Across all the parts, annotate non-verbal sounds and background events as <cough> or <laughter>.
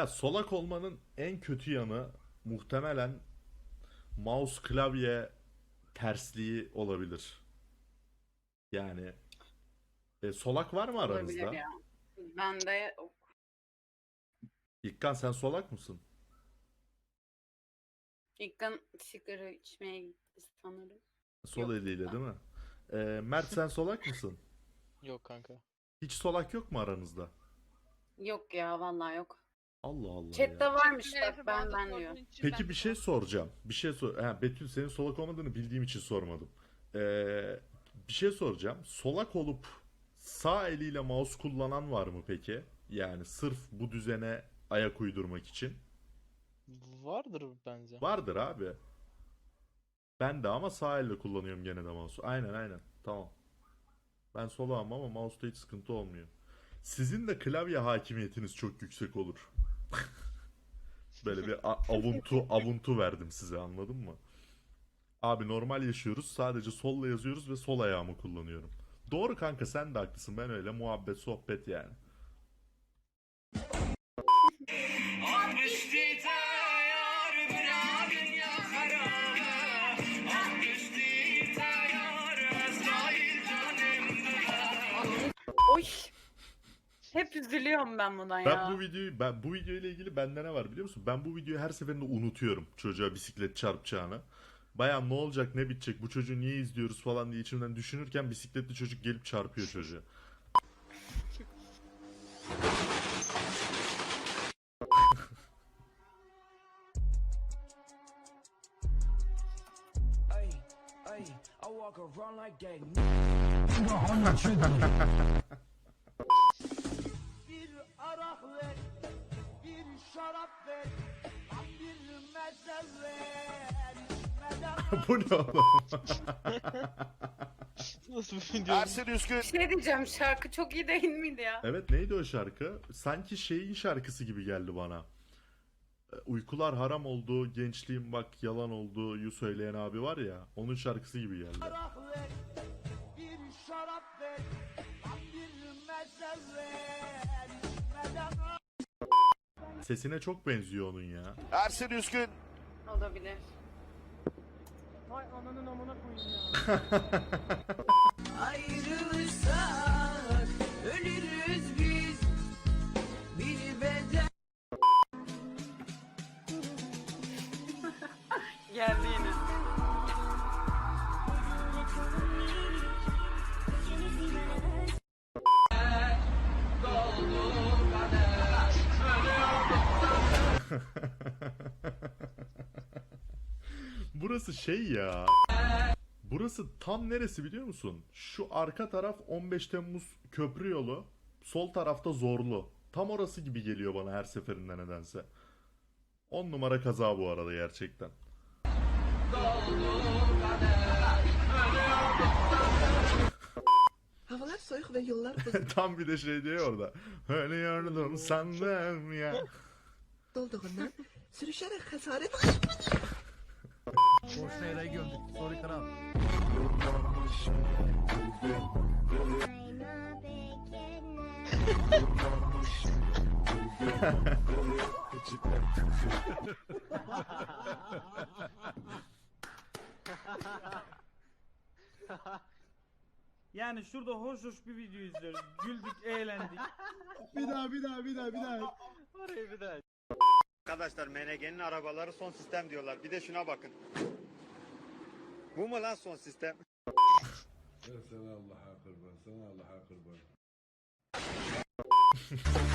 Ya solak olmanın en kötü yanı muhtemelen mouse klavye tersliği olabilir. Yani e, solak var mı aranızda? Olabilir ya. Ben de İlkan sen solak mısın? İlkan sigara içmeye gitti sanırım. Sol Yok. eliyle değil mi? E, Mert sen <laughs> solak mısın? Yok kanka. Hiç solak yok mu aranızda? Yok ya vallahi yok. Allah Allah Chatte ya. varmış bak ben ben diyor. Peki ben bir şey soracağım. Bir şey sor. Ha, Betül senin solak olmadığını bildiğim için sormadım. Ee, bir şey soracağım. Solak olup sağ eliyle mouse kullanan var mı peki? Yani sırf bu düzene ayak uydurmak için. Vardır bence. Vardır abi. Ben de ama sağ elle kullanıyorum gene de mouse'u. Aynen aynen. Tamam. Ben solağım ama mouse'da hiç sıkıntı olmuyor. Sizin de klavye hakimiyetiniz çok yüksek olur. <laughs> Böyle bir avuntu avuntu verdim size anladın mı? Abi normal yaşıyoruz. Sadece solla yazıyoruz ve sol ayağımı kullanıyorum. Doğru kanka sen de haklısın. Ben öyle muhabbet sohbet yani. Üzülüyorum ben buna ya. Ben bu videoyu ben bu video ile ilgili bende ne var biliyor musun? Ben bu videoyu her seferinde unutuyorum çocuğa bisiklet çarpacağını. Baya ne olacak ne bitecek bu çocuğu niye izliyoruz falan diye içimden düşünürken bisikletli çocuk gelip çarpıyor ay, I walk around like that. <laughs> bu ne oğlum? <laughs> Nasıl bir video? Ersin Üskün. Bir şey diyeceğim şarkı çok iyi değil miydi ya? evet neydi o şarkı? Sanki şeyin şarkısı gibi geldi bana. E, Uykular haram oldu, gençliğim bak yalan oldu yu söyleyen abi var ya onun şarkısı gibi geldi. arak ver, bir şarap ver, bir meze ver. içmeden Sesine çok benziyor onun ya. Ersin Üskün. Olabilir. <laughs> Ayrılırsak Burası şey ya. Burası tam neresi biliyor musun? Şu arka taraf 15 Temmuz köprü yolu. Sol tarafta Zorlu. Tam orası gibi geliyor bana her seferinde nedense. 10 numara kaza bu arada gerçekten. <laughs> Havalar soğuk ve yollar buz <laughs> Tam bir de şey diyor orada. Ölüyordum sandım ya. olduğundan sürüşerek hasaret <laughs> Yani şurada hoş hoş bir video izliyoruz. Güldük, eğlendik. Bir daha bir daha bir daha bir daha. Oraya bir daha. Arkadaşlar MNG'nin arabaları son sistem diyorlar. Bir de şuna bakın. Bu mu lan son sistem? Sana Allah'a kurban, sana Allah'a kurban.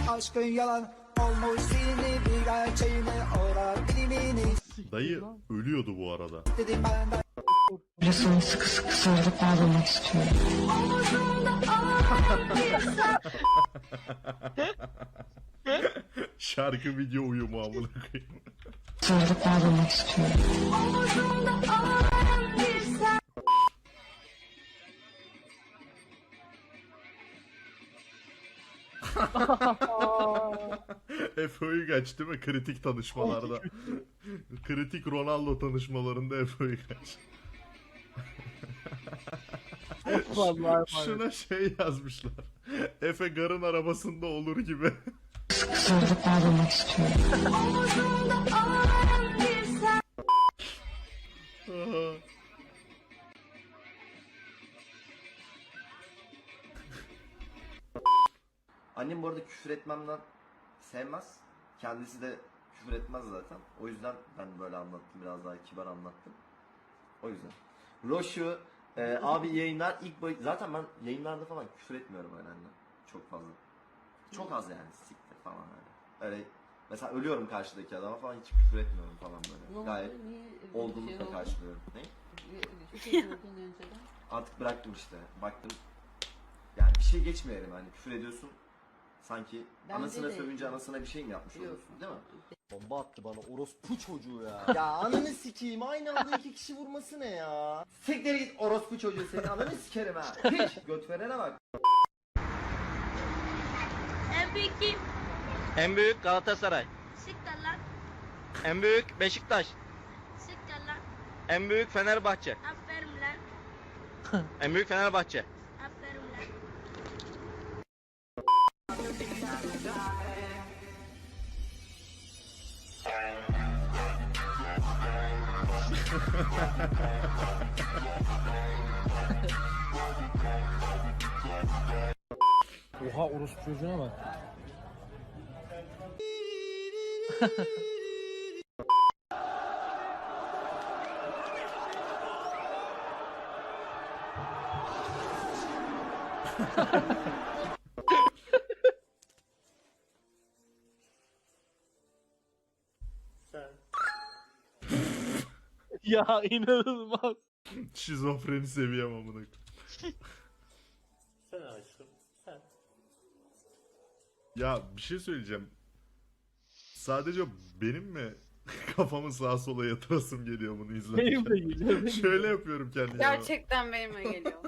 <laughs> Aşkın yalan olmuş seni bir gerçeğini ora bilimini Dayı ölüyordu bu arada. dedim ben de Resmen sıkı sıkı sarılıp bağlamak istiyorum. <laughs> Şarkı video uyumu amına koyayım. Sarılıp bağlamak istiyorum. <laughs> Efe Uygaç değil mi? Kritik tanışmalarda. <laughs> Kritik Ronaldo tanışmalarında Efe Uygaç. <laughs> Vallahi Şuna şey yazmışlar. Efe Gar'ın arabasında olur gibi. sarılıp ağlamak istiyorum. Annem bu arada küfür etmemden sevmez. Kendisi de küfür etmez zaten. O yüzden ben böyle anlattım. Biraz daha kibar anlattım. O yüzden. Roşu e, abi yayınlar ilk boy... Zaten ben yayınlarda falan küfür etmiyorum öyle anne. Çok fazla. Çok az yani. Siktir falan öyle. Öyle mesela ölüyorum karşıdaki adama falan hiç küfür etmiyorum falan böyle. Gayet olgunlukla karşılıyorum. Ne? Artık bıraktım işte. Baktım. Yani bir şey geçmeyelim hani küfür ediyorsun. Sanki anasına sövünce anasına bir şey mi yapmış oluyorsun değil mi? Bomba attı bana orospu çocuğu ya. <laughs> ya ananı sikeyim aynı anda iki kişi vurması ne ya? Siktir git orospu çocuğu seni ananı sikerim ha. Hiç göt verene bak. En büyük kim? En büyük Galatasaray. Siktir lan. En büyük Beşiktaş. Siktir lan. En büyük Fenerbahçe. Aferin lan. En büyük Fenerbahçe. Oha orospu çocuğuna bak. <laughs> ya inanılmaz. Şizofreni seviyem amına. Sen aşkım. Sen. Ya bir şey söyleyeceğim. Sadece benim mi <laughs> kafamı sağa sola yatırasım geliyor bunu izlerken? Benim de geliyor. Şöyle yapıyorum kendime. Gerçekten benimle geliyor.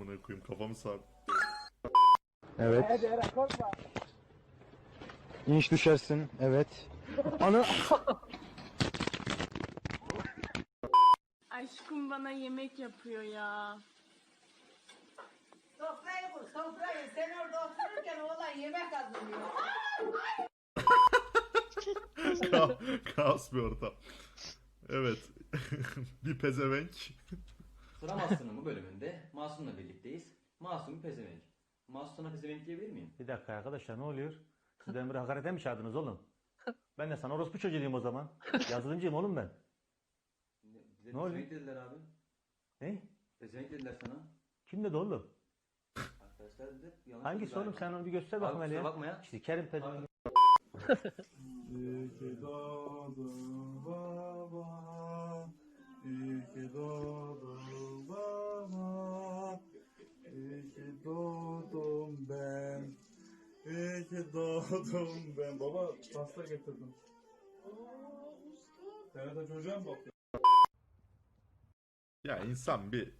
Amına koyayım kafamı sağ. Evet. İnş düşersin. Evet. Ana Aşkım bana yemek yapıyor ya. Sofrayı kur, sofrayı. Sen orada otururken oğlan yemek hazırlıyor. Ka- kaos bir ortam. Evet. <laughs> bir pezevenk. Sıra Masum'un bu bölümünde Masum'la birlikteyiz. Masum pezevenk. Masum'a pezevenk diyebilir miyim? Bir dakika arkadaşlar ne oluyor? Siz bir hakarete mi çağırdınız oğlum? Ben de sana orospu çocuğu diyeyim o zaman. Yazılımcıyım oğlum ben. Bize Ne oluyor? pezevenk dediler abi. Ne? Pezevenk dediler sana. Kim dedi oğlum? Arkadaşlar dediler. Yanlış Hangisi oğlum abi. sen onu bir göster Abi bakayım hele kusura bakma ya. İşte Kerim Pezevenk. İyi ki doğdun baba. İyi ki doğdun doğdum ben. İyi ki doğdum ben. Baba pasta getirdim. De çocuğa mı bakıyorsun? Ya insan bir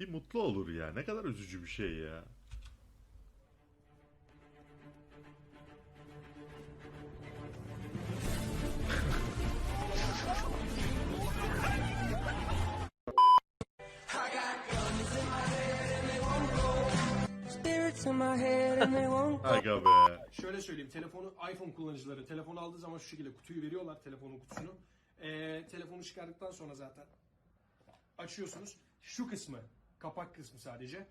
bir mutlu olur ya. Ne kadar üzücü bir şey ya. Aga be. Şöyle söyleyeyim, telefonu iPhone kullanıcıları telefon aldığı zaman şu şekilde kutuyu veriyorlar, telefonun kutusunu. Ee, telefonu çıkardıktan sonra zaten açıyorsunuz. Şu kısmı, kapak kısmı sadece.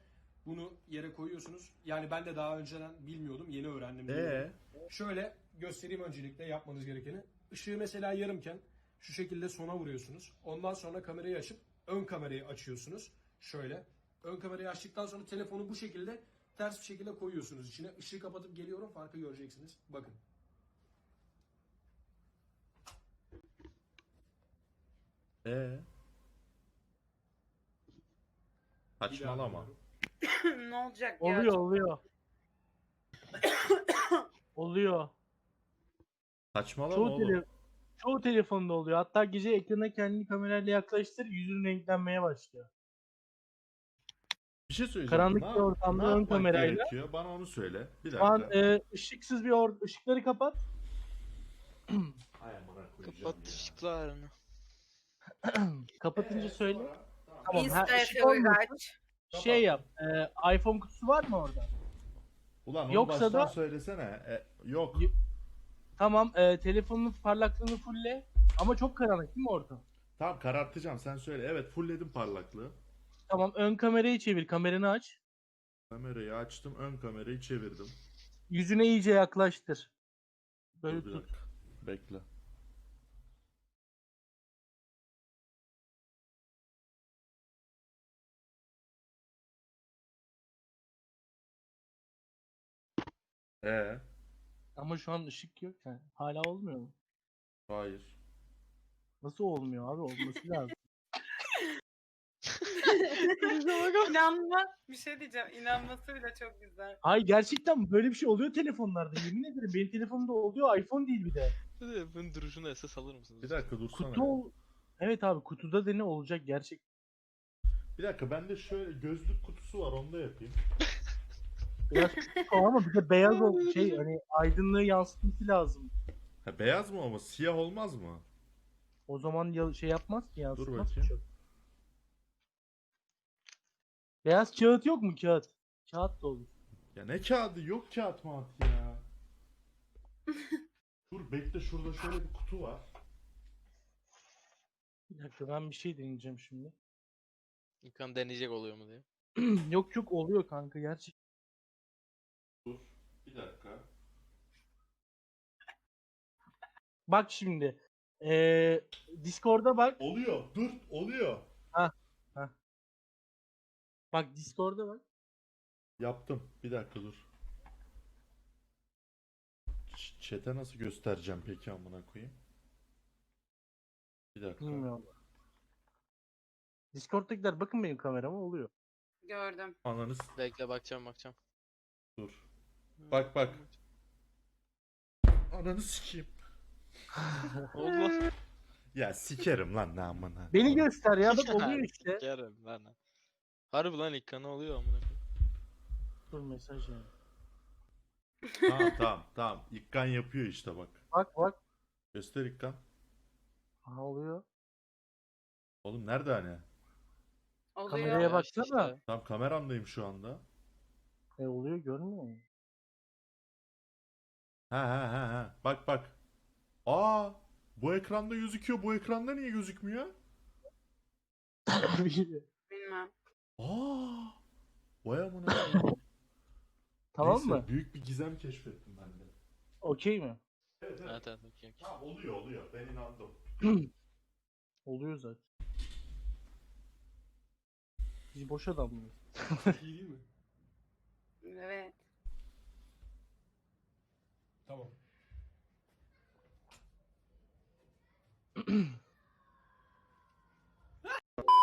Bunu yere koyuyorsunuz. Yani ben de daha önceden bilmiyordum, yeni öğrendim. Ee? Şöyle göstereyim öncelikle yapmanız gerekeni. Işığı mesela yarımken şu şekilde sona vuruyorsunuz. Ondan sonra kamerayı açıp ön kamerayı açıyorsunuz. Şöyle. Ön kamerayı açtıktan sonra telefonu bu şekilde ters bir şekilde koyuyorsunuz içine. Işığı kapatıp geliyorum farkı göreceksiniz. Bakın. Ee? Saçmalama. <coughs> ne olacak ya? Oluyor oluyor. <coughs> oluyor. Saçmalama Çoğu, oğlum. tele çoğu telefonda oluyor. Hatta gece ekrana kendini kamerayla yaklaştır yüzün renklenmeye başlıyor. Bir şey söyleyeceğim. Karanlık bir ortamda ne ön yapmak kamerayla- gerekiyor? Bana onu söyle. Bir Şu an dakika. e, ışıksız bir or ışıkları kapat. <clears throat> Koyacağım ya. ışıklarını. <clears throat> Kapatınca söyle. Tamam. Ha, ışık olmasın. Şey yap. e, iPhone kutusu var mı orada? Ulan onu Yoksa baştan da- söylesene. E, yok. Y- Tamam. E, telefonun parlaklığını fulle. Ama çok karanlık değil mi orada? Tamam karartacağım sen söyle. Evet fullledim parlaklığı. Tamam. Ön kamerayı çevir. Kameranı aç. Kamerayı açtım. Ön kamerayı çevirdim. Yüzüne iyice yaklaştır. Böyle Dur bir tut. dakika. Bekle. Ee, Ama şu an ışık yok. Yani. Hala olmuyor mu? hayır. Nasıl olmuyor abi? Olması lazım. <laughs> <laughs> İnanma. Bir şey diyeceğim. İnanması bile çok güzel. Hayır gerçekten böyle bir şey oluyor telefonlarda. Yemin ederim benim telefonumda oluyor. iPhone değil bir de. Bunun duruşunu esas alır mısınız? Bir dakika dursana. Kutu ol- Evet abi kutuda da ne olacak gerçek. Bir dakika bende şöyle gözlük kutusu var onu da yapayım. <laughs> Biraz ama bir de beyaz ol şey hani aydınlığı yansıtması lazım. Ha, beyaz mı ama siyah olmaz mı? O zaman ya, şey yapmaz ki yansıtmaz ki bakayım. çok. Beyaz kağıt yok mu kağıt? Kağıt da olur. Ya ne kağıdı yok kağıt mağat ya. <laughs> Dur bekle şurada şöyle bir kutu var. Bir dakika ben bir şey deneyeceğim şimdi. İlkan deneyecek oluyor mu diye. <clears throat> yok yok oluyor kanka gerçek. Dur bir dakika. Bak şimdi. Ee, Discord'a bak. Oluyor dur oluyor. Bak Discord'a bak. Yaptım bir dakika dur. Ç- Chat'e nasıl göstereceğim peki amına koyayım? Bir dakika. Bilmiyorum. Discord'dakiler bakın benim kamerama oluyor. Gördüm. Ananı s- Bekle bakacağım bakacağım. dur. Bak bak. Ananı sikeyim. <laughs> Oldu. Ya sikerim lan ne amına. Beni göster ya bak oluyor <laughs> işte. Sikerim lan. Harbi lan İlkan'a oluyor amına koyayım. Dur mesaj ya. tamam tamam tamam. İkkan yapıyor işte bak. Bak bak. Göster İkkan. Ha oluyor. Oğlum nerede hani? Oluyor. Kameraya Ya baksana. işte. Tam kameramdayım şu anda. E oluyor görmüyor musun? Ha ha ha ha. Bak bak. Aa, bu ekranda gözüküyor. Bu ekranda niye gözükmüyor? Bilmem. <laughs> Aa! Vay amına. koyayım. <laughs> tamam Neyse, mı? Büyük bir gizem keşfettim ben de. Okey mi? Evet evet. Evet evet okey okey. Tamam oluyor oluyor. Ben inandım. <clears throat> Oluyor zaten. Biz boş adam mıyız? İyi değil mi? <laughs> Evet. Tamam. <clears throat>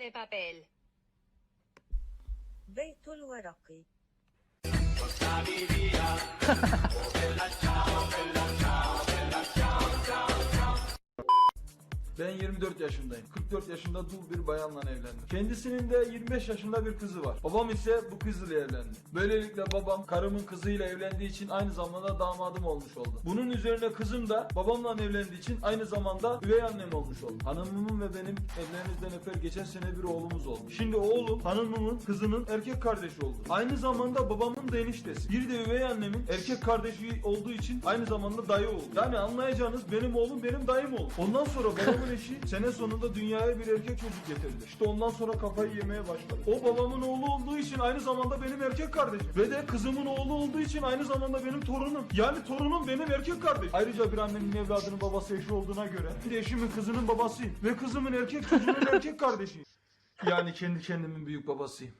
de papel. بيت الورق Ben 24 yaşındayım. 44 yaşında dul bir bayanla evlendim. Kendisinin de 25 yaşında bir kızı var. Babam ise bu kızla evlendi. Böylelikle babam karımın kızıyla evlendiği için aynı zamanda damadım olmuş oldu. Bunun üzerine kızım da babamla evlendiği için aynı zamanda üvey annem olmuş oldu. Hanımımın ve benim evlerimizden öper geçen sene bir oğlumuz oldu. Şimdi oğlum hanımımın kızının erkek kardeşi oldu. Aynı zamanda babamın da eniştesi. Bir de üvey annemin erkek kardeşi olduğu için aynı zamanda dayı oldu. Yani anlayacağınız benim oğlum benim dayım oldu. Ondan sonra babamın eşi sene sonunda dünyaya bir erkek çocuk getirdi. İşte ondan sonra kafayı yemeye başladı. O babamın oğlu olduğu için aynı zamanda benim erkek kardeşim. Ve de kızımın oğlu olduğu için aynı zamanda benim torunum. Yani torunum benim erkek kardeşim. Ayrıca bir annenin evladının babası eşi olduğuna göre bir eşimin kızının babasıyım. Ve kızımın erkek çocuğunun <laughs> erkek kardeşiyim. Yani kendi kendimin büyük babasıyım.